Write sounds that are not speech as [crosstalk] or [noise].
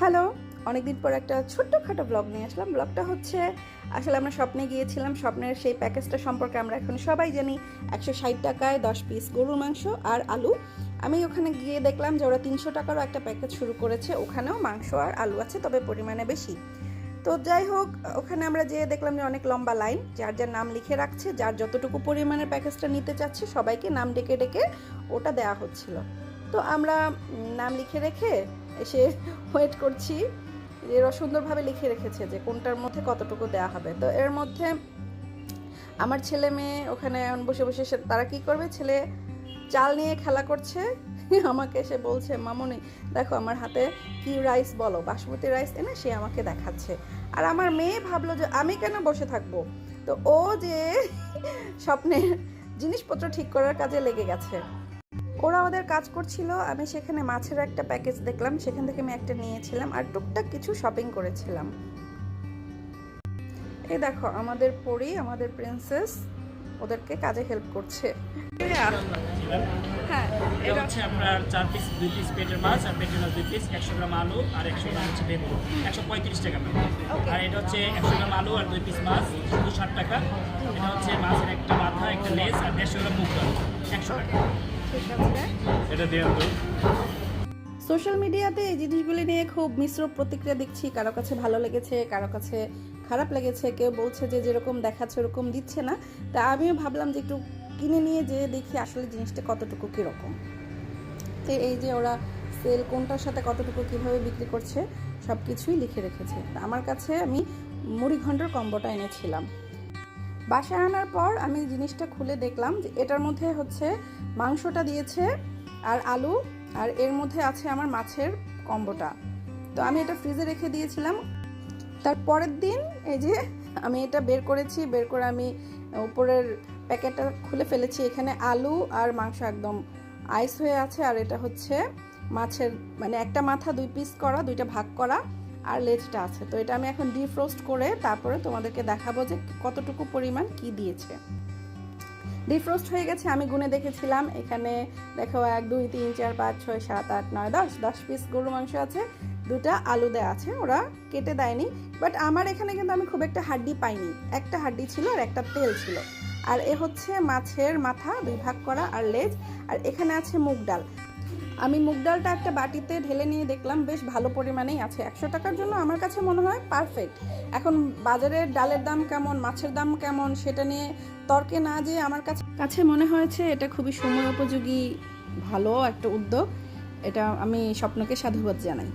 Hello, অনেকদিন পর একটা ছোট্টখাটো ব্লগ নিয়ে আসলাম। ব্লগটা হচ্ছে, আসলে আমরা স্বপ্নে গিয়েছিলাম, স্বপ্নের সেই প্যাকেজটা সম্পর্কে আমরা এখন সবাই জানি। একশো ষাট টাকায় দশ পিস গরুর মাংস আর আলু। আমি ওখানে গিয়ে দেখলাম যে ওরা তিনশো টাকারও একটা প্যাকেজ শুরু করেছে। ওখানেও মাংস আর আলু আছে, তবে পরিমাণে বেশি। তো যাই হোক, ওখানে আমরা যেয়ে দেখলাম যে অনেক লম্বা লাইন। যার যার নাম লিখে রাখছে, যার যতটুকু পরিমাণের প্যাকেজটা নিতে চাচ্ছে, সবাইকে নাম ডেকে ডেকে ওটা দেওয়া হচ্ছিল। তো আমরা নাম লিখে রেখে এসে [laughs] ওয়েট করছি এরা সুন্দরভাবে লিখে রেখেছে যে কোনটার মধ্যে কতটুকু দেওয়া হবে। তো এর মধ্যে আমার ছেলে মেয়ে ওখানে বসে বসে তারা কি করবে? ছেলে চাল নিয়ে খেলা করছে, আমাকে এসে বলছে, মামুনি, দেখো আমার হাতে কি রাইস বলো, বাসমতি রাইস এনে সে আমাকে দেখাচ্ছে। আর আমার মেয়ে ভাবলো যে আমি কেন বসে থাকব? তো ও যে স্বপ্নের জিনিসপত্র ঠিক করার কাজে লেগে গেছে। ওরা ওদের কাজ করছিল, আমি সেখানে মাছের একটা প্যাকেজ দেখলাম, সেখান থেকে আমি একটা নিয়েছিলাম আর টুকটাক কিছু শপিং করেছিলাম। এই দেখো, আমাদের পরি, আমাদের প্রিন্সেস ওদেরকে কাজে হেল্প করছে। হ্যাঁ এটা হচ্ছে আপনার চার পিস দুই পিস পেটের মাছ আর পেটের মাছ দুই পিস একশো গ্রাম আলু আর একশো গ্রাম হচ্ছে বেগুন একশো পঁয়ত্রিশ টাকা আর এটা হচ্ছে একশো গ্রাম আলু আর দুই পিস মাছ শুধু ষাট টাকা। এটা হচ্ছে মাছের একটা মাথা একটা লেজ আর দেড়শো গ্রাম মুখ একশো টাকা। এটা দিয়ে সোশ্যাল মিডিয়াতে এই জিনিসগুলি নিয়ে খুব মিশ্র প্রতিক্রিয়া দেখছি কারও কাছে ভালো লেগেছে কারও কাছে খারাপ লেগেছে, কেউ বলছে যে যেরকম দেখাচ্ছে ওরকম দিচ্ছে না। তা আমিও ভাবলাম যে একটু কিনে নিয়ে যেয়ে দেখি আসলে জিনিসটা কতটুকু কীরকম। তো এই যে ওরা সেল কোনটার সাথে কতটুকু কীভাবে বিক্রি করছে সব কিছুই লিখে রেখেছে। আমার কাছে আমি মুড়ি ঘণ্টার কম্বোটা এনেছিলাম। বাসায় আনার পর আমি জিনিসটা খুলে দেখলাম যে এটার মধ্যে হচ্ছে মাংসটা দিয়েছে আর আলু, আর এর মধ্যে আছে আমার মাছের কম্বোটা। তো আমি এটা ফ্রিজে রেখে দিয়েছিলাম। তার পরের দিন এই যে আমি এটা বের করেছি, বের করে আমি উপরের প্যাকেটটা খুলে ফেলেছি। এখানে আলু আর মাংস একদম আইস হয়ে আছে, আর এটা হচ্ছে মাছের মানে একটা মাথা, দুই পিস করা, দুইটা ভাগ করা, আর লেজটা আছে। তো এটা আমি এখন ডিফ্রোস্ট করে তারপরে তোমাদেরকে দেখাবো যে কতটুকু পরিমাণ কি দিয়েছে। ডিফ্রোস্ট হয়ে গেছে, আমি গুনে দেখেছিলাম। এখানে দেখো এক, দুই, তিন, চার, পাঁচ, ছয়, সাত, আট, নয়, দশ দশ পিস গরু মাংস আছে। দুটা আলু দেওয়া আছে, ওরা কেটে দেয়নি বাট আমার এখানে কিন্তু আমি খুব একটা হাড্ডি পাইনি। একটা হাড্ডি ছিল আর একটা তেল ছিল। আর এ হচ্ছে মাছের মাথা, দুই ভাগ করা আর লেজ, আর এখানে আছে মুগ ডাল। আমি মুগ ডালটা একটা বাটিতে ঢেলে নিয়ে দেখলাম, বেশ ভালো পরিমাণেই আছে। একশো টাকার জন্য আমার কাছে মনে হয় পারফেক্ট এখন বাজারের ডালের দাম কেমন, মাছের দাম কেমন, সেটা নিয়ে তর্কে না যেয়ে আমার কাছে কাছে মনে হয়েছে এটা খুবই সময় উপযোগী, ভালো একটা উদ্যোগ। এটা আমি স্বপ্নকে সাধুবাদ জানাই।